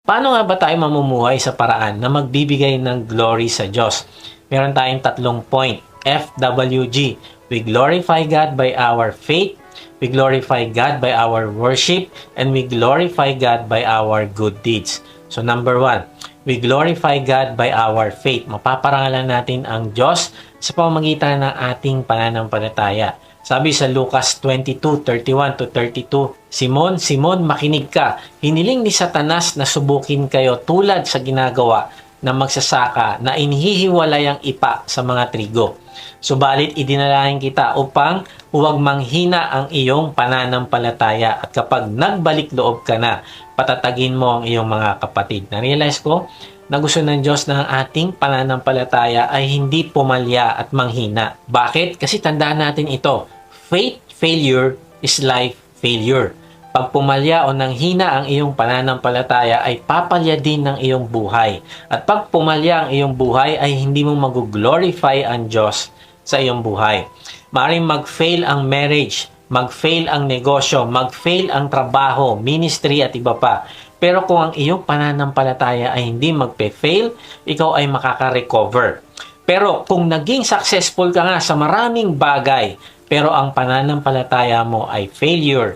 Paano nga ba tayo mamumuhay sa paraan na magbibigay ng glory sa Diyos? Meron tayong tatlong point. FWG. We glorify God by our faith, we glorify God by our worship, and we glorify God by our good deeds. So number one, we glorify God by our faith. Mapaparangalan natin ang Diyos sa pamamagitan ng ating pananampalataya. Sabi sa Lucas 22:31 to 32, Simon, Simon, makinig ka. Hiniling ni Satanas na subukin kayo tulad sa ginagawa ng magsasaka na inihihiwalay ang ipa sa mga trigo. Subalit idinalahin kita upang huwag manghina ang iyong pananampalataya at kapag nagbalik loob ka na, patatagin mo ang iyong mga kapatid. Na-realize ko na gusto ng Diyos na ang ating pananampalataya ay hindi pumalya at manghina. Bakit? Kasi tandaan natin ito. Faith failure is life failure. Pag pumalya o nanghina ang iyong pananampalataya ay papalya din ng iyong buhay. At pag pumalya ang iyong buhay ay hindi mo mag-glorify ang Diyos sa iyong buhay. Maring mag-fail ang marriage, mag-fail ang negosyo, mag-fail ang trabaho, ministry at iba pa. Pero kung ang iyong pananampalataya ay hindi magpe-fail, ikaw ay makaka-recover. Pero kung naging successful ka nga sa maraming bagay, pero ang pananampalataya mo ay failure,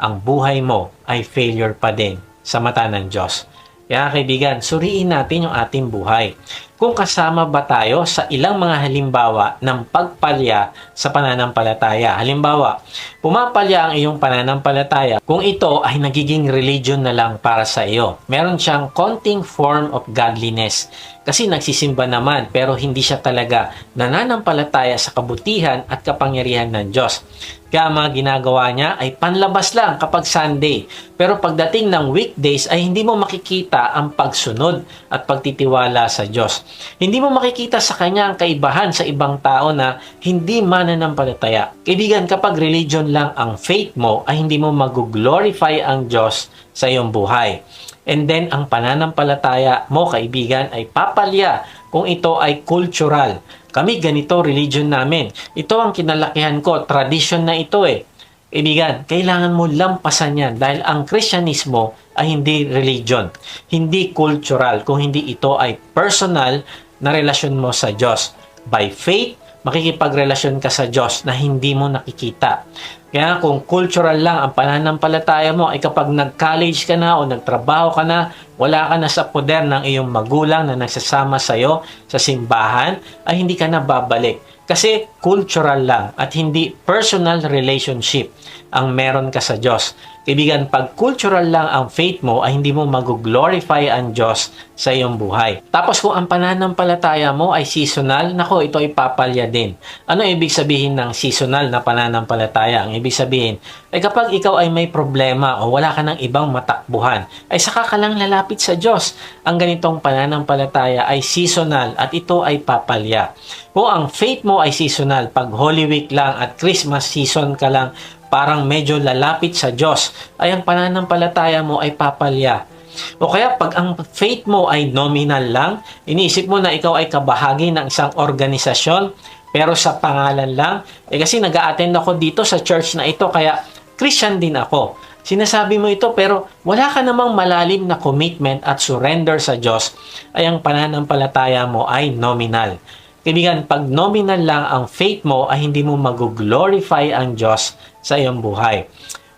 ang buhay mo ay failure pa din sa mata ng Diyos. Kaya kaibigan, suriin natin yung ating buhay. Kung kasama ba tayo sa ilang mga halimbawa ng pagpalya sa pananampalataya. Halimbawa, pumapalya ang iyong pananampalataya kung ito ay nagiging religion na lang para sa iyo. Meron siyang konting form of godliness. Kasi nagsisimba naman pero hindi siya talaga nananampalataya sa kabutihan at kapangyarihan ng Diyos. Kaya mga ginagawa niya ay panlabas lang kapag Sunday. Pero pagdating ng weekdays ay hindi mo makikita ang pagsunod at pagtitiwala sa Diyos. Hindi mo makikita sa kanya ang kaibahan sa ibang tao na hindi mananampalataya. Kaibigan, kapag religion lang ang faith mo ay hindi mo mag-glorify ang Diyos sa iyong buhay. And then, ang pananampalataya mo, kaibigan, ay papalya kung ito ay cultural. Kami ganito religion namin. Ito ang kinalakihan ko, tradition na ito eh. Ibigan, kailangan mo lampasan yan dahil ang Kristyanismo ay hindi religion, hindi cultural, kung hindi ito ay personal na relasyon mo sa Diyos. By faith, makikipagrelasyon ka sa Diyos na hindi mo nakikita. Kaya kung cultural lang ang pananampalataya mo ay kapag nag-college ka na o nagtrabaho ka na, wala ka na sa poder ng iyong magulang na nagsasama sa iyo sa simbahan, ay hindi ka na babalik. Kasi cultural lang at hindi personal relationship ang meron ka sa Diyos. Kaibigan, pag cultural lang ang faith mo, ay hindi mo mag-glorify ang Diyos sa iyong buhay. Tapos kung ang pananampalataya mo ay seasonal, nako, ito ay papalya din. Ano ibig sabihin ng seasonal na pananampalataya? Ang ibig sabihin, ay kapag ikaw ay may problema o wala ka ng ibang matakbuhan, ay saka ka lang lalapit sa Diyos. Ang ganitong pananampalataya ay seasonal at ito ay papalya. Kung ang faith mo ay seasonal, pag Holy Week lang at Christmas season ka lang, parang medyo lalapit sa Diyos, ay ang pananampalataya mo ay papalya. O kaya pag ang faith mo ay nominal lang, iniisip mo na ikaw ay kabahagi ng isang organisasyon, pero sa pangalan lang, eh kasi nag attend ako dito sa church na ito, kaya Christian din ako. Sinasabi mo ito pero wala ka namang malalim na commitment at surrender sa Diyos, ay ang pananampalataya mo ay nominal. Kaibigan, pag nominal lang ang faith mo ay hindi mo mag-glorify ang Diyos sa iyong buhay.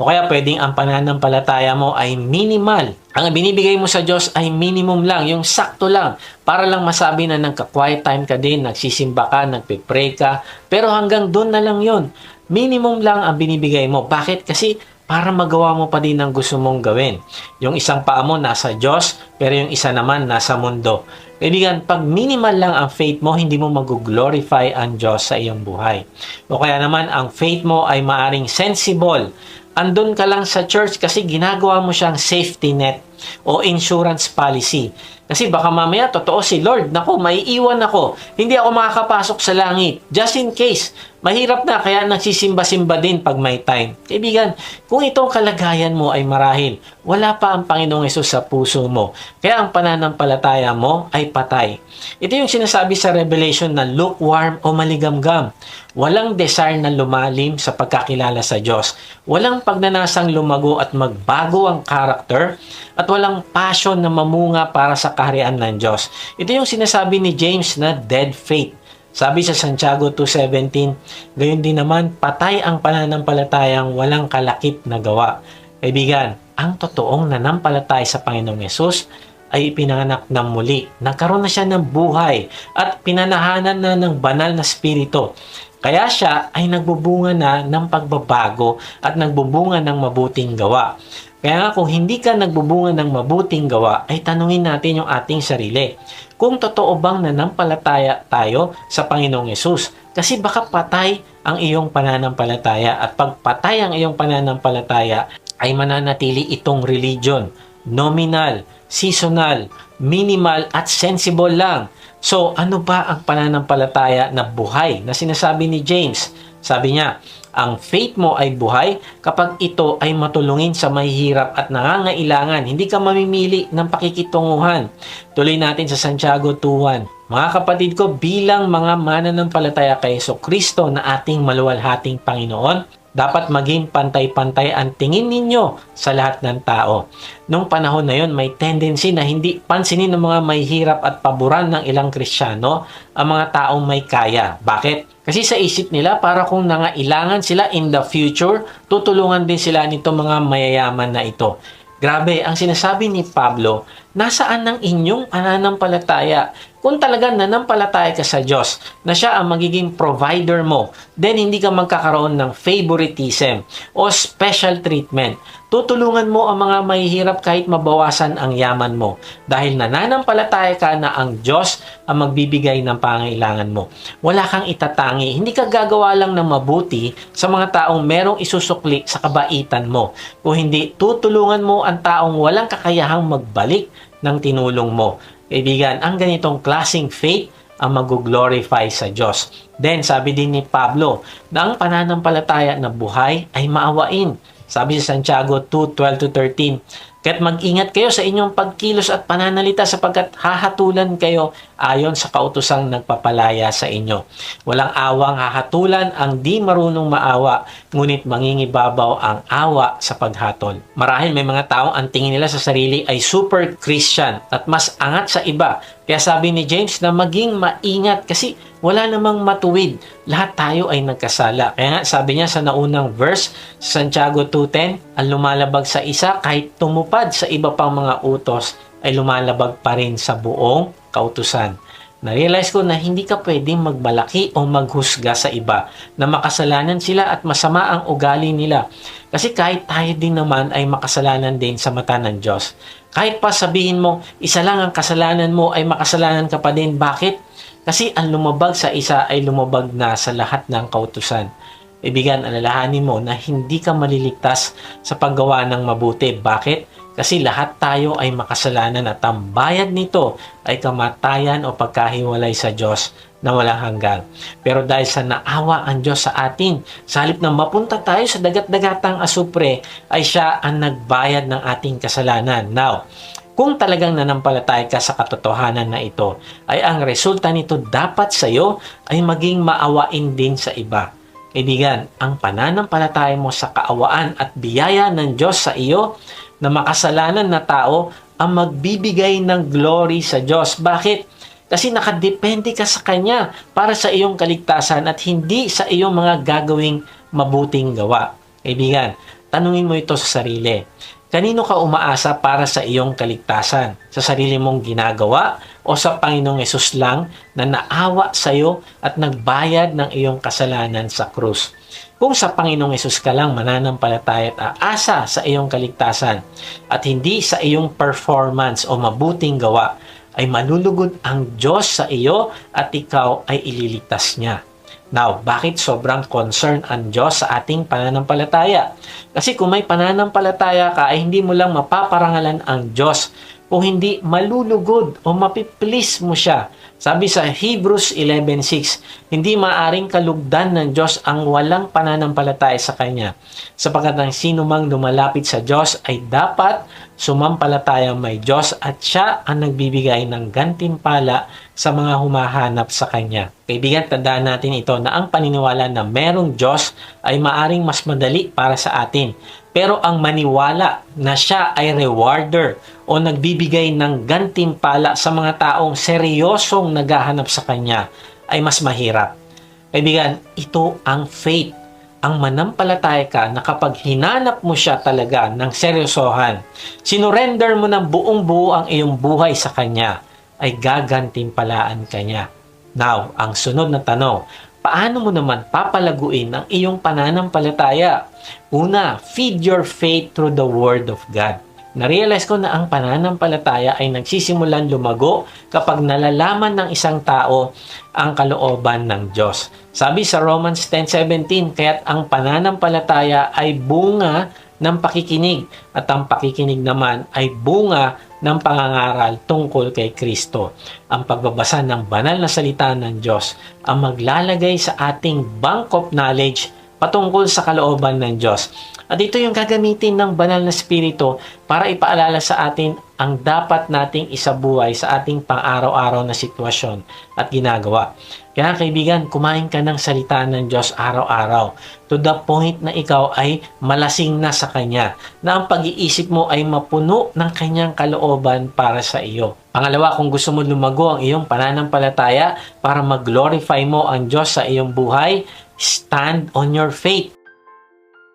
O kaya pwedeng ang pananampalataya mo ay minimal. Ang binibigay mo sa Diyos ay minimum lang, yung sakto lang. Para lang masabi na nagka-quiet time ka din, nagsisimba ka, nagpe-pray ka. Pero hanggang doon na lang yon Minimum lang ang binibigay mo. Bakit? Kasi para magawa mo pa din ang gusto mong gawin. Yung isang paa mo nasa Diyos, pero yung isa naman nasa mundo. Kaibigan, pag minimal lang ang faith mo, hindi mo mag-glorify ang Diyos sa iyong buhay. O kaya naman, ang faith mo ay maaring sensible. Andun ka lang sa church kasi ginagawa mo siyang safety net o insurance policy. Kasi baka mamaya, totoo si Lord, nako, may iwan ako. Hindi ako makakapasok sa langit. Just in case, Mahirap na kaya nagsisimba-simba din pag may time. Kaibigan, kung itong kalagayan mo ay marahil, wala pa ang Panginoong Yesus sa puso mo. Kaya ang pananampalataya mo ay patay. Ito yung sinasabi sa Revelation na lukewarm o maligamgam. Walang desire na lumalim sa pagkakilala sa Diyos. Walang pagnanasang lumago at magbago ang karakter at walang passion na mamunga para sa kaharian ng Diyos. Ito yung sinasabi ni James na dead faith. Sabi sa Santiago 2.17, gayon din naman, patay ang pananampalatayang walang kalakip na gawa. Kaibigan, ang totoong nanampalatay sa Panginoong Yesus ay ipinanganak ng muli. Nagkaroon na siya ng buhay at pinanahanan na ng banal na spirito. Kaya siya ay nagbubunga na ng pagbabago at nagbubunga ng mabuting gawa. Kaya nga kung hindi ka nagbubunga ng mabuting gawa, ay tanungin natin yung ating sarili. Kung totoo bang nanampalataya tayo sa Panginoong Yesus. Kasi baka patay ang iyong pananampalataya at pag patay ang iyong pananampalataya, ay mananatili itong religion. Nominal, seasonal, minimal at sensible lang. So, ano ba ang pananampalataya na buhay na sinasabi ni James? Sabi niya, ang faith mo ay buhay kapag ito ay matulungin sa mahihirap at nangangailangan. Hindi ka mamimili ng pakikitunguhan. Tuloy natin sa Santiago 2.1. Mga kapatid ko, bilang mga mananampalataya kay Kristo na ating maluwalhating Panginoon, dapat maging pantay-pantay ang tingin ninyo sa lahat ng tao. Nung panahon na yon, may tendency na hindi pansinin ng mga may hirap at paboran ng ilang Kristiyano ang mga taong may kaya. Bakit? Kasi sa isip nila, para kung nangailangan sila in the future, tutulungan din sila nito mga mayayaman na ito. Grabe, ang sinasabi ni Pablo, nasaan ang inyong pananampalataya? Kung talagang nanampalataya ka sa Diyos na siya ang magiging provider mo, then hindi ka magkakaroon ng favoritism o special treatment. Tutulungan mo ang mga mahihirap kahit mabawasan ang yaman mo dahil nananampalataya ka na ang Diyos ang magbibigay ng pangailangan mo. Wala kang itatangi. Hindi ka gagawa lang ng mabuti sa mga taong merong isusukli sa kabaitan mo. Kung hindi, tutulungan mo ang taong walang kakayahang magbalik ng tinulong mo. Kaibigan, ang ganitong klasing faith ang mag-glorify sa Diyos. Then, sabi din ni Pablo, na ang pananampalataya na buhay ay maawain. Sabi sa Santiago 2:12-13, Kaya't mag-ingat kayo sa inyong pagkilos at pananalita sapagkat hahatulan kayo ayon sa kautusang nagpapalaya sa inyo. Walang awang hahatulan ang di marunong maawa, ngunit mangingibabaw ang awa sa paghatol. Marahil may mga taong ang tingin nila sa sarili ay super Christian at mas angat sa iba. Kaya sabi ni James na maging maingat kasi wala namang matuwid. Lahat tayo ay nagkasala. Kaya nga sabi niya sa naunang verse, sa Santiago 2.10, ang lumalabag sa isa kahit tumupad sa iba pang mga utos ay lumalabag pa rin sa buong kautusan. Na-realize ko na hindi ka pwedeng magbalaki o maghusga sa iba na makasalanan sila at masama ang ugali nila. Kasi kahit tayo din naman ay makasalanan din sa mata ng Diyos. Kahit pa sabihin mo, isa lang ang kasalanan mo ay makasalanan ka pa din. Bakit? Kasi ang lumabag sa isa ay lumabag na sa lahat ng kautusan. Ibigan, alalahanin mo na hindi ka maliligtas sa paggawa ng mabuti. Bakit? Kasi lahat tayo ay makasalanan at ang bayad nito ay kamatayan o pagkahiwalay sa Diyos na walang hanggan. Pero dahil sa naawa ang Diyos sa atin, sa halip na mapunta tayo sa dagat-dagatang asupre, ay siya ang nagbayad ng ating kasalanan. Now, kung talagang nanampalataya ka sa katotohanan na ito, ay ang resulta nito dapat sa iyo ay maging maawain din sa iba. Kaibigan, ang pananampalataya mo sa kaawaan at biyaya ng Diyos sa iyo na makasalanan na tao ang magbibigay ng glory sa Diyos. Bakit? Kasi nakadepende ka sa Kanya para sa iyong kaligtasan at hindi sa iyong mga gagawing mabuting gawa. Kaibigan, tanungin mo ito sa sarili. Kanino ka umaasa para sa iyong kaligtasan? Sa sarili mong ginagawa o sa Panginoong Yesus lang na naawa sa iyo at nagbayad ng iyong kasalanan sa krus? Kung sa Panginoong Yesus ka lang mananampalataya at aasa sa iyong kaligtasan at hindi sa iyong performance o mabuting gawa, ay malulugod ang Diyos sa iyo at ikaw ay ililigtas niya. Now, bakit sobrang concern ang Diyos sa ating pananampalataya? Kasi kung may pananampalataya ka, ay hindi mo lang mapaparangalan ang Diyos, Kung hindi, malulugod o mapiplis mo siya. Sabi sa Hebrews 11.6, hindi maaring kalugdan ng Diyos ang walang pananampalataya sa Kanya. Sapagkat ang sino mang lumalapit sa Diyos ay dapat sumampalatayang may Diyos at siya ang nagbibigay ng gantimpala sa mga humahanap sa Kanya. Kaibigan, tandaan natin ito na ang paniniwala na merong Diyos ay maaring mas madali para sa atin pero ang maniwala na siya ay rewarder o nagbibigay ng gantimpala sa mga taong seryosong naghahanap sa kanya ay mas mahirap. Kaibigan, ito ang faith. Ang manampalataya ka na kapag hinanap mo siya talaga ng seryosohan, sinurrender mo ng buong buo ang iyong buhay sa kanya, ay gagantimpalaan kanya. Now, ang sunod na tanong, paano mo naman papalaguin ang iyong pananampalataya? Una, feed your faith through the Word of God. Narealize ko na ang pananampalataya ay nagsisimulan lumago kapag nalalaman ng isang tao ang kalooban ng Diyos. Sabi sa Romans 10.17, kaya't ang pananampalataya ay bunga ng pakikinig at ang pakikinig naman ay bunga ng pangangaral tungkol kay Kristo. Ang pagbabasa ng banal na salita ng Diyos ang maglalagay sa ating bank of knowledge patungkol sa kalooban ng Diyos. At ito yung gagamitin ng banal na spirito para ipaalala sa atin ang dapat nating isabuhay sa ating pang-araw-araw na sitwasyon at ginagawa. Kaya kaibigan, kumain ka ng salita ng Diyos araw-araw to the point na ikaw ay malasing na sa Kanya, na ang pag-iisip mo ay mapuno ng Kanyang kalooban para sa iyo. Pangalawa, kung gusto mo lumago ang iyong pananampalataya para mag-glorify mo ang Diyos sa iyong buhay, stand on your faith.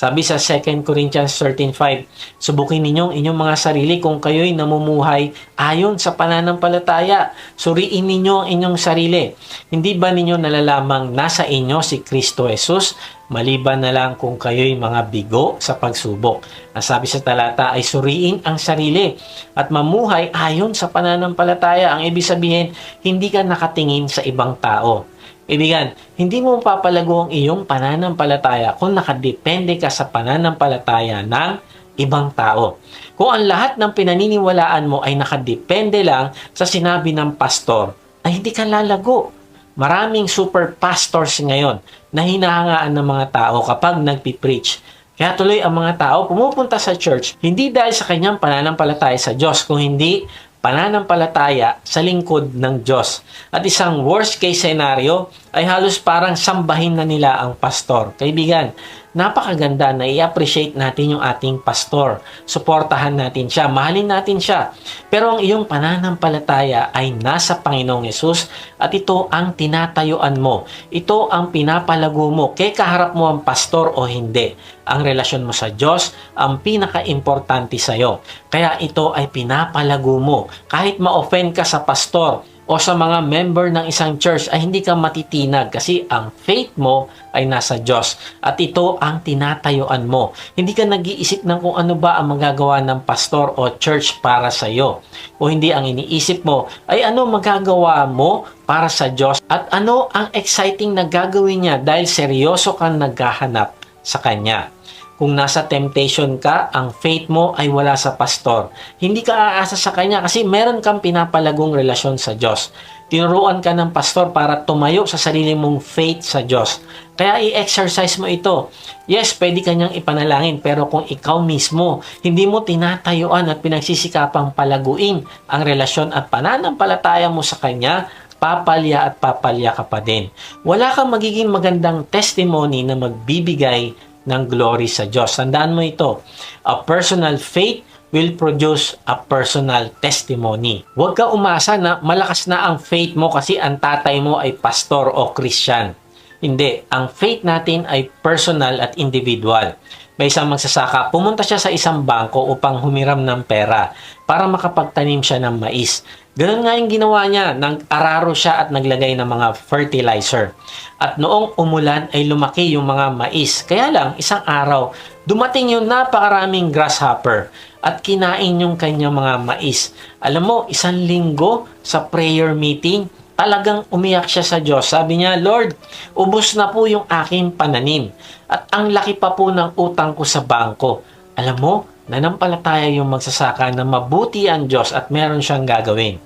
Sabi sa 2 Corinthians 13.5, Subukin ninyong inyong mga sarili kung kayo'y namumuhay ayon sa pananampalataya. Suriin ninyo ang inyong sarili. Hindi ba ninyo nalalamang nasa inyo si Kristo Jesus? Maliban na lang kung kayo'y mga bigo sa pagsubok. Ang sabi sa talata ay suriin ang sarili at mamuhay ayon sa pananampalataya. Ang ibig sabihin, hindi ka nakatingin sa ibang tao Ibigan, hindi mo papalago ang iyong pananampalataya kung nakadepende ka sa pananampalataya ng ibang tao. Kung ang lahat ng pinaniniwalaan mo ay nakadepende lang sa sinabi ng pastor, ay hindi ka lalago. Maraming super pastors ngayon na hinahangaan ng mga tao kapag nagpipreach. Kaya tuloy ang mga tao pumupunta sa church hindi dahil sa kanyang pananampalataya sa Diyos, kung hindi pananampalataya sa lingkod ng Diyos. At isang worst case scenario ay halos parang sambahin na nila ang pastor. Kaibigan, napakaganda na i-appreciate natin yung ating pastor. Suportahan natin siya, mahalin natin siya. Pero ang iyong pananampalataya ay nasa Panginoong Yesus at ito ang tinatayuan mo. Ito ang pinapalago mo. Kaya kaharap mo ang pastor o hindi. Ang relasyon mo sa Diyos ang pinaka-importante sa iyo. Kaya ito ay pinapalago mo. Kahit ma-offend ka sa pastor, o sa mga member ng isang church ay hindi ka matitinag kasi ang faith mo ay nasa Diyos at ito ang tinatayuan mo. Hindi ka nag-iisip ng kung ano ba ang magagawa ng pastor o church para sa iyo. O hindi ang iniisip mo ay ano magagawa mo para sa Diyos at ano ang exciting na gagawin niya dahil seryoso kang naghahanap sa Kanya. Kung nasa temptation ka, ang faith mo ay wala sa pastor. Hindi ka aasa sa kanya kasi meron kang pinapalagong relasyon sa Diyos. Tinuruan ka ng pastor para tumayo sa sarili mong faith sa Diyos. Kaya i-exercise mo ito. Yes, pwede kanyang ipanalangin, pero kung ikaw mismo, hindi mo tinatayuan at pinagsisikapang palaguin ang relasyon at pananampalataya mo sa Kanya, papalya at papalya ka pa din. Wala kang magiging magandang testimony na magbibigay ng glory sa Diyos. Tandaan mo ito. A personal faith will produce a personal testimony. Huwag ka umasa na malakas na ang faith mo kasi ang tatay mo ay pastor o Christian. Hindi. Ang faith natin ay personal at individual. May isang magsasaka, pumunta siya sa isang bangko upang humiram ng pera para makapagtanim siya ng mais. Ganun nga yung ginawa niya. Nag-araro siya at naglagay ng mga fertilizer. At noong umulan ay lumaki yung mga mais. Kaya lang, isang araw, dumating yung napakaraming grasshopper at kinain yung kanyang mga mais. Alam mo, isang linggo sa prayer meeting, talagang umiyak siya sa Diyos. Sabi niya, Lord, ubos na po yung aking pananim at ang laki pa po ng utang ko sa bangko. Alam mo, nanampalataya yung magsasaka na mabuti ang Diyos at meron siyang gagawin.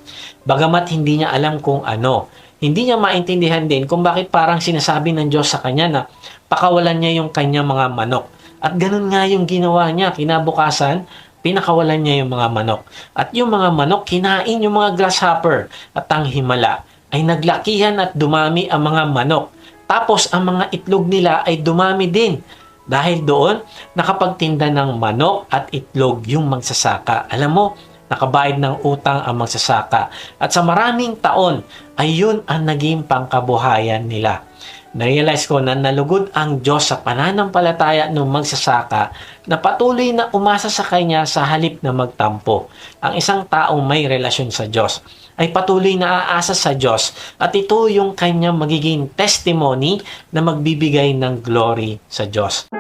Bagamat hindi niya alam kung ano. Hindi niya maintindihan din kung bakit parang sinasabi ng Diyos sa kanya na pakawalan niya yung kanyang mga manok. At ganun nga yung ginawa niya. Kinabukasan, pinakawalan niya yung mga manok. At yung mga manok, kinain yung mga grasshopper. At ang himala ay naglakihan at dumami ang mga manok. Tapos ang mga itlog nila ay dumami din. Dahil doon, nakapagtinda ng manok at itlog yung magsasaka. Alam mo, nakabayad ng utang ang magsasaka. At sa maraming taon, ay yun ang naging pangkabuhayan nila. Narealize ko na nalugod ang Diyos sa pananampalataya ng magsasaka na patuloy na umasa sa Kanya sa halip na magtampo. Ang isang taong may relasyon sa Diyos ay patuloy na aasa sa Diyos at ito yung kanyang magiging testimony na magbibigay ng glory sa Diyos.